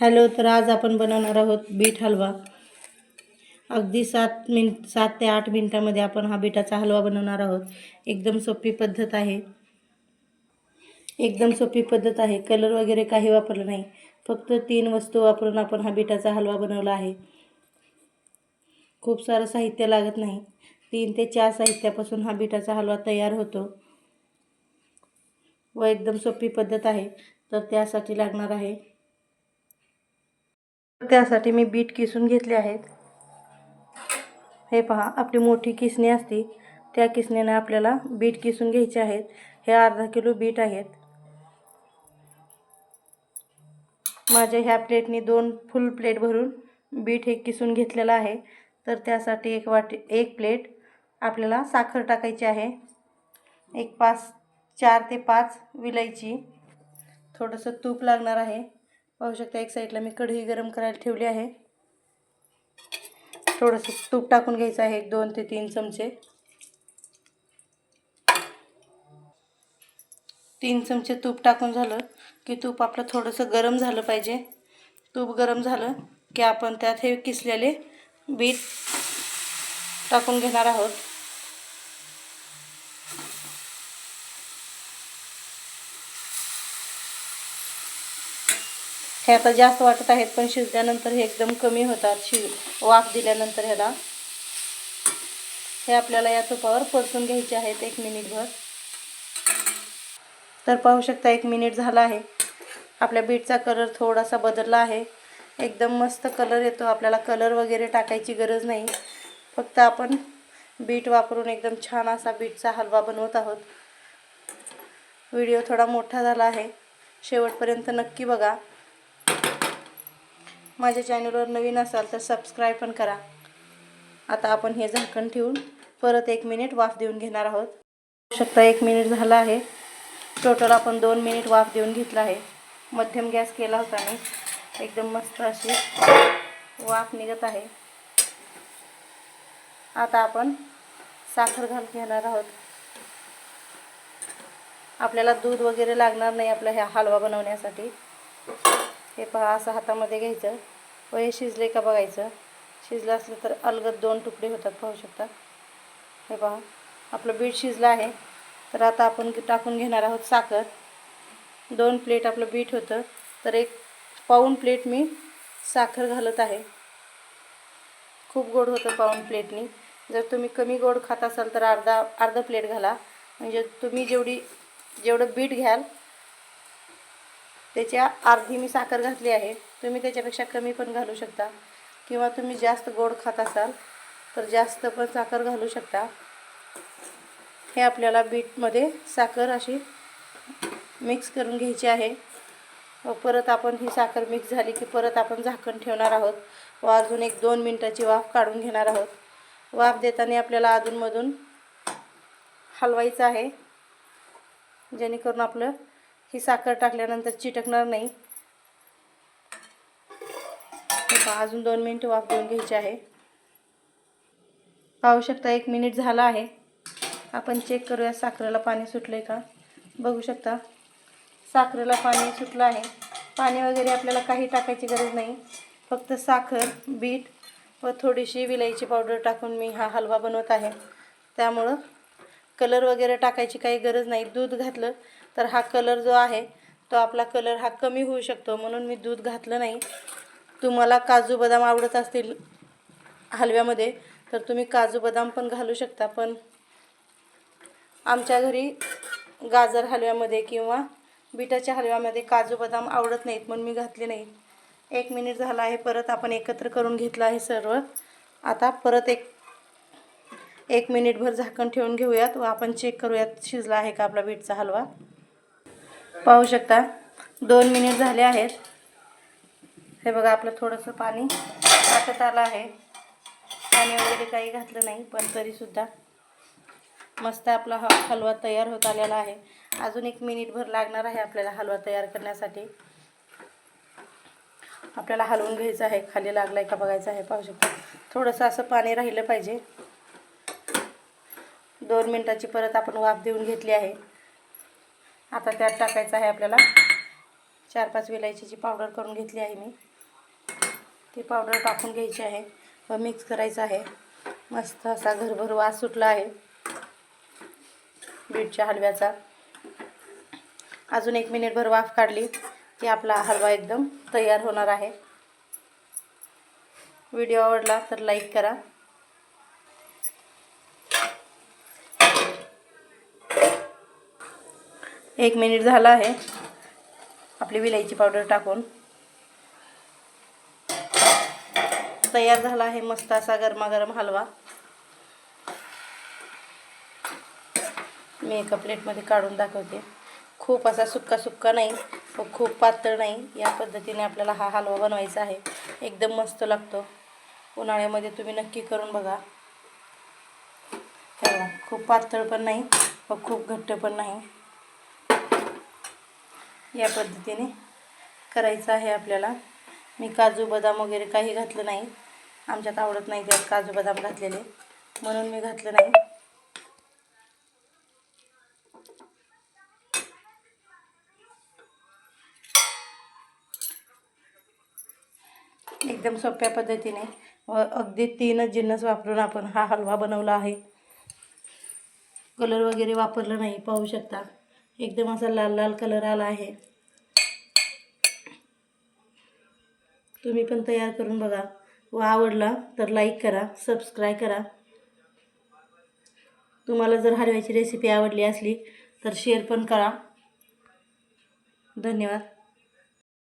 Hello तर आज आपण बनवणार आहोत बीट हलवा. अगदी सात मिनिट सात ते आठ मिनटामध्ये आपण हा बीटाचा हलवा बनवणार आहोत. एकदम सोपी पद्धत आहे. एकदम सोपी पद्धत आहे. कलर वगैरे काही वापरलं नाही. फक्त तीन वस्तू वापरून आपण हा बीटाचा हलवा बनवला आहे. खूप सारं साहित्य लागत नाही. तीन ते चार साहित्यापासून हा बीटाचा हलवा तयार होतो. व एकदम सोपी पद्धत आहे. तर त्यासाठी लागणार आहे त्यासाठी मी बीट किसून घेतले आहेत. हे पहा आपली मोठी किसणी असते. त्या किसणीने आपल्याला बीट किसून घ्यायचे आहेत. हे अर्धा किलो बीट आहेत. माझ्या ह्या प्लेटनी दोन फुल प्लेट भरून बीट हे किसून घेतलेलं आहे. तर त्यासाठी एक वाटी एक प्लेट आपल्याला साखर टाकायची आहे. एक पाच चार ते पाच विलायची. थोडंसं तूप लागणार आहे. पाहू शकता एक साईडला मी कढई गरम करायला ठेवली आहे. थोडंसं तूप टाकून घ्यायचं आहे एक दोन ते तीन चमचे. तीन चमचे तूप टाकून झालं की तूप आपलं थोडंसं गरम झालं पाहिजे. तूप गरम झालं की आपण त्यात हे किसलेले बीट टाकून घेणार आहोत. हे आता जास्त वाटत आहेत पण शिजल्यानंतर हे एकदम कमी होतात. शिज वाफ दिल्यानंतर ह्याला. हे आपल्याला या तुपावर परतून घ्यायचे आहेत एक मिनिटभर. तर पाहू शकता एक मिनिट झाला आहे. आपल्या बीटचा कलर थोडासा बदलला आहे. एकदम मस्त कलर येतो. आपल्याला कलर वगैरे टाकायची गरज नाही. फक्त आपण बीट वापरून एकदम छान असा बीटचा हलवा बनवत आहोत. व्हिडिओ थोडा मोठा झाला आहे. शेवटपर्यंत नक्की बघा. माझ्या चॅनलवर नवीन असाल तर सबस्क्राईब पण करा. आता आपण हे झाकण ठेवून परत एक मिनिट वाफ देऊन घेणार आहोत. शकता एक मिनिट झाला आहे. टोटल आपण दोन मिनिट वाफ देऊन घेतला आहे. मध्यम गॅस केला होता मी एकदम मस्त अशी वाफ निघत आहे. आता आपण साखर घालून घेणार आहोत. आपल्याला दूध वगैरे लागणार नाही आपला ह्या हलवा बनवण्यासाठी. हे पहा असं हातामध्ये घ्यायचं. व हे शिजले का बघायचं. शिजलं असलं तर अलगद दोन तुकडे होतात पाहू शकता. हे पहा आपलं बीट शिजलं आहे. तर आता आपण टाकून घेणार आहोत साखर. दोन प्लेट आपलं बीट होतं. तर एक पाऊन प्लेट मी साखर घालत आहे. खूप गोड होतं पाऊन प्लेटनी. जर तुम्ही कमी गोड खात असाल तर अर्धा अर्धा प्लेट घाला. म्हणजे तुम्ही जेवढी जेवढं बीट घ्याल त्याच्या अर्धी मी साखर घातली आहे. तुम्ही त्याच्यापेक्षा कमी पण घालू शकता. किंवा तुम्ही जास्त गोड खात असाल तर जास्त पण साखर घालू शकता. हे आपल्याला बीटमध्ये साखर अशी मिक्स करून घ्यायची आहे. व परत आपण ही साखर मिक्स झाली की परत आपण झाकण ठेवणार आहोत. व अजून एक दोन मिनटाची वाफ काढून घेणार आहोत. वाफ देताना आपल्याला अधूनमधून हलवायचं आहे. जेणेकरून आपलं ही साखर टाकल्यानंतर चिटकणार नाही. अजून दोन मिनटं वाफ देऊन घ्यायची आहे. पाहू शकता एक मिनिट झाला आहे. आपण चेक करूया साखरेला पाणी सुटलं आहे का? बघू शकता साखरेला पाणी सुटलं आहे. पाणी वगैरे आपल्याला काही टाकायची गरज नाही. फक्त साखर बीट व थोडीशी विलायची पावडर टाकून मी हा हलवा बनवत आहे. त्यामुळं कलर वगैरे टाकायची काही गरज नाही. दूध घातलं तर हा कलर जो आहे तो आपला कलर हा कमी होऊ शकतो. म्हणून मी दूध घातलं नाही. तुम्हाला काजू बदाम आवडत असतील हलव्यामध्ये तर तुम्ही काजू बदाम पण घालू शकता. पण आमच्या घरी गाजर हलव्यामध्ये किंवा बिटाच्या हलव्यामध्ये काजू बदाम आवडत नाहीत म्हणून मी घातले नाहीत एक मिनिट झाला आहे परत आपण एकत्र करून घेतलं आहे सर्व. आता परत एक एक मिनिटभर झाकण ठेवून घेऊयात व आपण चेक करूयात शिजला आहे का आपला बीटचा हलवा. पाहू शकता. दोन मिनिट झाले आहेत. हे बघा आपलं थोडंसं पाणी टाकत आलं आहे. पाणी वगैरे काही घातलं नाही पण तरीसुद्धा मस्त आपला हा हलवा तयार होत आलेला आहे. अजून एक मिनिटभर लागणार आहे आपल्याला हलवा तयार करण्यासाठी. आपल्याला हलवून घ्यायचं आहे. खाली लागला आहे का बघायचं आहे पाहू शकता. थोडंसं असं पाणी राहिलं पाहिजे. दोन मिनटाची परत आपण वाफ देऊन घेतली आहे. आता त्यात टाकायचं आहे आपल्याला. चार पाच विलायचीची पावडर करून घेतली आहे मी. ती पावडर टाकून घ्यायची आहे. व मिक्स करायचं आहे. मस्त असा घरभर वास सुटला आहे. बीटच्या हलव्याचा. अजून एक मिनिटभर वाफ काढली की आपला हलवा एकदम तयार होणार आहे. व्हिडिओ आवडला तर लाईक करा. एक मिनिट झाला आहे. आपली विलायची पावडर टाकून. तयार झाला आहे मस्त असा गरमागरम हलवा. मी एका प्लेटमध्ये काढून दाखवते. खूप असा सुक्का सुक्का नाही व खूप पातळ नाही. या पद्धतीने आपल्याला हा हलवा बनवायचा आहे. एकदम मस्त लागतो. उन्हाळ्यामध्ये तुम्ही नक्की करून बघा. बघा, खूप पातळ पण नाही व खूप घट्ट पण नाही. या पद्धतीने करायचं आहे आपल्याला. मी काजू बदाम वगैरे काही घातलं नाही. आमच्यात आवडत नाही त्यात काजू बदाम घातलेले. म्हणून मी घातलं नाही. एकदम सोप्या पद्धतीने व अगदी तीनच जिन्नस वापरून आपण हा हलवा बनवला आहे. कलर वगैरे वापरला नाही पाहू शकता. एकदम असा लाल लाल कलर आला आहे. तुम्ही पण तयार करून बघा. व आवडला तर लाईक करा सबस्क्राईब करा. तुम्हाला जर हलव्याची रेसिपी आवडली असली तर शेअर पण करा. धन्यवाद.